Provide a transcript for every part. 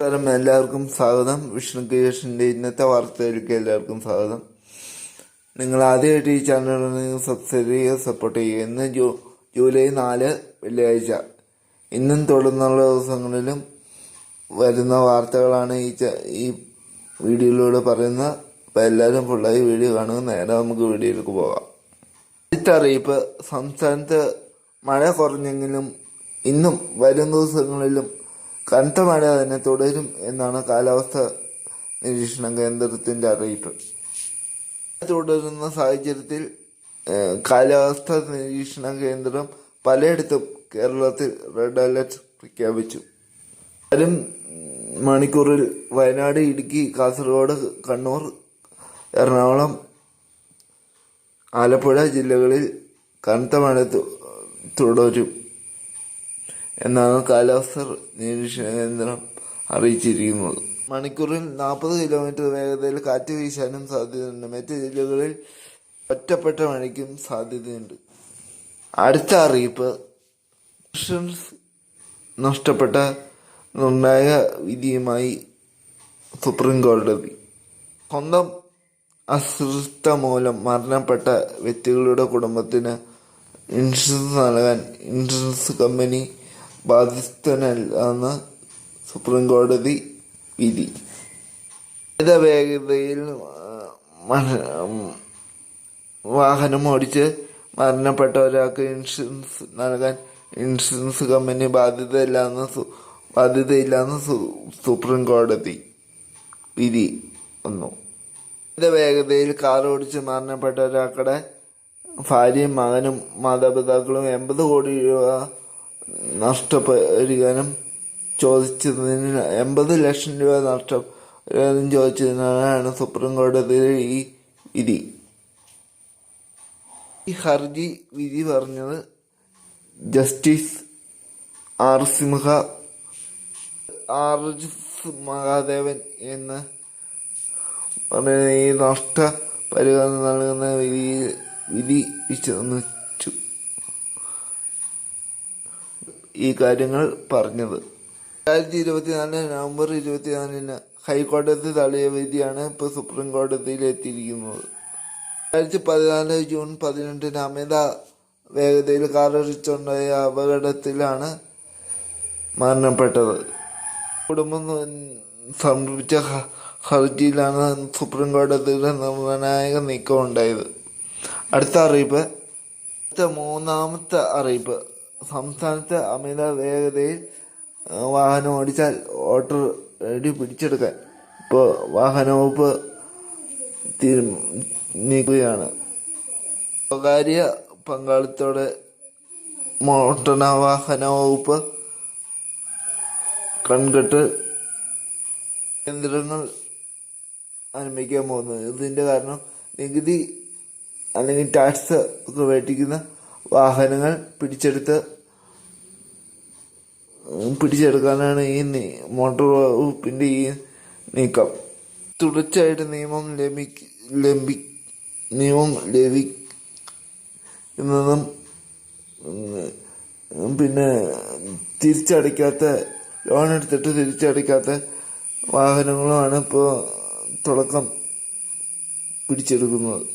നമസ്കാരം. എല്ലാവർക്കും സ്വാഗതം. വിഷ്ണു ക്രിയേഷന്റെ ഇന്നത്തെ വാർത്തയിലേക്ക് എല്ലാവർക്കും സ്വാഗതം. നിങ്ങൾ ആദ്യമായിട്ട് ഈ ചാനലിൽ സബ്സ്ക്രൈബ് ചെയ്യുക സപ്പോർട്ട് ചെയ്യുക. ഇന്ന് ജൂ ജൂലൈ നാല് വെള്ളിയാഴ്ച. ഇന്നും തുടർന്നുള്ള ദിവസങ്ങളിലും വരുന്ന വാർത്തകളാണ് ഈ ഈ വീഡിയോയിലൂടെ പറയുന്നത്. അപ്പോൾ എല്ലാവരും ഫുള്ളായി വീഡിയോ കാണുക. നേരെ നമുക്ക് വീഡിയോയിലേക്ക് പോകാം. അറിയിപ്പ്. സംസ്ഥാനത്ത് മഴ കുറഞ്ഞെങ്കിലും ഇന്നും വരും ദിവസങ്ങളിലും കനത്ത മഴ തന്നെ തുടരും എന്നാണ് കാലാവസ്ഥ നിരീക്ഷണ കേന്ദ്രത്തിന്റെ അറിയിപ്പ്. തുടരുന്ന സാഹചര്യത്തിൽ കാലാവസ്ഥ നിരീക്ഷണ കേന്ദ്രം പലയിടത്തും കേരളത്തിൽ റെഡ് അലർട്ട് പ്രഖ്യാപിച്ചു. വരും മണിക്കൂറിൽ വയനാട് ഇടുക്കി കാസർഗോഡ് കണ്ണൂർ എറണാകുളം ആലപ്പുഴ ജില്ലകളിൽ കനത്ത മഴ തുടരും. എന്നാണ് കാലാവസ്ഥ നിരീക്ഷണ കേന്ദ്രം അറിയിച്ചിരിക്കുന്നത്. മണിക്കൂറിൽ നാൽപ്പത് കിലോമീറ്റർ വേഗതയിൽ കാറ്റ് വീശാനും സാധ്യതയുണ്ട്. മറ്റ് ജില്ലകളിൽ ഒറ്റപ്പെട്ട മഴയ്ക്കും സാധ്യതയുണ്ട്. അടുത്ത അറിയിപ്പ് നഷ്ടപ്പെട്ട നിർണായക വിധിയുമായി സുപ്രീം കോടതി സ്വന്തം അസ്വസ്ഥ മൂലം മരണപ്പെട്ട വ്യക്തികളുടെ കുടുംബത്തിന് ഇൻഷുറൻസ് നൽകാൻ ഇൻഷുറൻസ് കമ്പനി ബാധ്യസ്ഥനല്ലെന്ന് സുപ്രീം കോടതി വിധി വേഗതയിൽ വാഹനം ഓടിച്ച് മരണപ്പെട്ട ഒരാൾക്ക് ഇൻഷുറൻസ് നൽകാൻ ഇൻഷുറൻസ് കമ്പനി ബാധ്യതയില്ലാന്ന് ബാധ്യതയില്ലാന്ന് സുപ്രീം കോടതി വിധി വന്നു. വേഗതയിൽ കാർ ഓടിച്ച് മരണപ്പെട്ട ഒരാളുടെ ഭാര്യയും മകനും മാതാപിതാക്കളും എൺപത് കോടി രൂപ നഷ്ടപരിഹാരം ചോദിച്ചതിന് എൺപത് ലക്ഷം രൂപ നഷ്ടം. ചോദിച്ചതിനാണ് സുപ്രീം കോടതിയിലെ ഈ വിധി. ഈ ഹർജി വിധി പറഞ്ഞത് justice R Simha R Mahadevan എന്ന് പറയുന്ന ഈ നഷ്ട പരിഹാരം നൽകുന്ന വിധി വിധി ഈ കാര്യങ്ങൾ പറഞ്ഞത്. രണ്ടായിരത്തി ഇരുപത്തിനാല് നവംബർ ഇരുപത്തിനാലിന് ഹൈക്കോടതി തള്ളിയ വിധിയാണ് ഇപ്പോൾ സുപ്രീം കോടതിയിൽ എത്തിയിരിക്കുന്നത്. രണ്ടായിരത്തി പതിനാല് ജൂൺ പതിനെട്ടിന് അമിത വേഗതയിൽ കാറടിച്ചുണ്ടായ അപകടത്തിലാണ് മരണപ്പെട്ടത്. കുടുംബം സമർപ്പിച്ച ഹർജിയിലാണ് സുപ്രീം കോടതിയുടെ നിർണായക നീക്കം ഉണ്ടായത് അടുത്ത അറിയിപ്പ്. അടുത്ത മൂന്നാമത്തെ അറിയിപ്പ്. സംസ്ഥാനത്ത് അമിത വേഗതയിൽ വാഹനം ഓടിച്ചാൽ ഓട്ടോ റെഡി പിടിച്ചെടുക്കാൻ. ഇപ്പോൾ വാഹന വകുപ്പ് നീക്കുകയാണ്. സ്വകാര്യ പങ്കാളിത്തോടെ മോട്ടോർ വാഹന വകുപ്പ് കൺകെട്ട് കേന്ദ്രങ്ങൾ ആരംഭിക്കാൻ പോകുന്നത് ഇതിന്റെ കാരണം നികുതി അല്ലെങ്കിൽ ടാക്സ് ഒക്കെ മേടിക്കുന്ന വാഹനങ്ങൾ പിടിച്ചെടുത്ത് പിടിച്ചെടുക്കാനാണ് ഈ മോട്ടോർ വകുപ്പിന്റെ ഈ നീക്കം. തുടർച്ചയായിട്ട് നിയമം ലംഘി ലംബി നിയമം ലഭിക്കുന്നതും പിന്നെ തിരിച്ചടയ്ക്കാത്ത ലോൺ എടുത്തിട്ട് തിരിച്ചടയ്ക്കാത്ത വാഹനങ്ങളുമാണ് ഇപ്പോൾ തുടക്കം പിടിച്ചെടുക്കുന്നത്.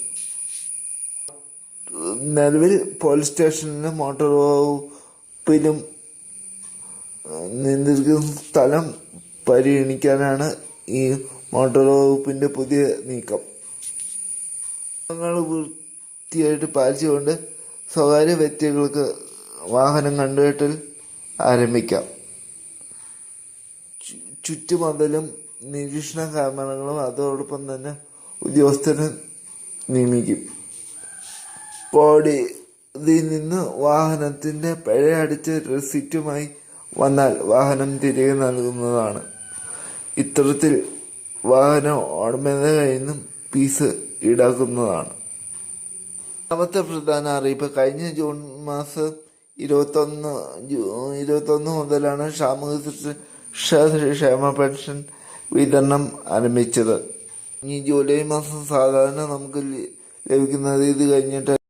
നിലവിൽ പോലീസ് സ്റ്റേഷനിലും മോട്ടോർ വകുപ്പിലും നിയന്ത്രിക്കുന്ന സ്ഥലം പരിഗണിക്കാനാണ് ഈ മോട്ടോർ വകുപ്പിന്റെ പുതിയ നീക്കം. വൃത്തിയായിട്ട് പാലിച്ചുകൊണ്ട് സ്വകാര്യ വ്യക്തികൾക്ക് വാഹനം കണ്ടുകെട്ടൽ ആരംഭിക്കാം. ചുറ്റുമതിലും നിരീക്ഷണ ക്യാമറകളും അതോടൊപ്പം തന്നെ ഉദ്യോഗസ്ഥരും നിയമിക്കും. കോടതിയിൽ നിന്ന് വാഹനത്തിന്റെ പഴയ അടിച്ച റെസിറ്റുമായി വന്നാൽ വാഹനം തിരികെ നൽകുന്നതാണ്. ഇത്തരത്തിൽ വാഹനം ഉടമയുടെ നിന്നും ഫീസ് ഈടാക്കുന്നതാണ്. രണ്ടാമത്തെ പ്രധാന അറിയിപ്പ്. കഴിഞ്ഞ ജൂൺ മാസം ഇരുപത്തൊന്ന് ഇരുപത്തൊന്ന് മുതലാണ് സാമൂഹ്യ ക്ഷേമ പെൻഷൻ വിതരണം ആരംഭിച്ചത്. ഈ ജൂലൈ മാസം സാധാരണ നമുക്ക് ലഭിക്കുന്നത് ഇത് കഴിഞ്ഞിട്ട്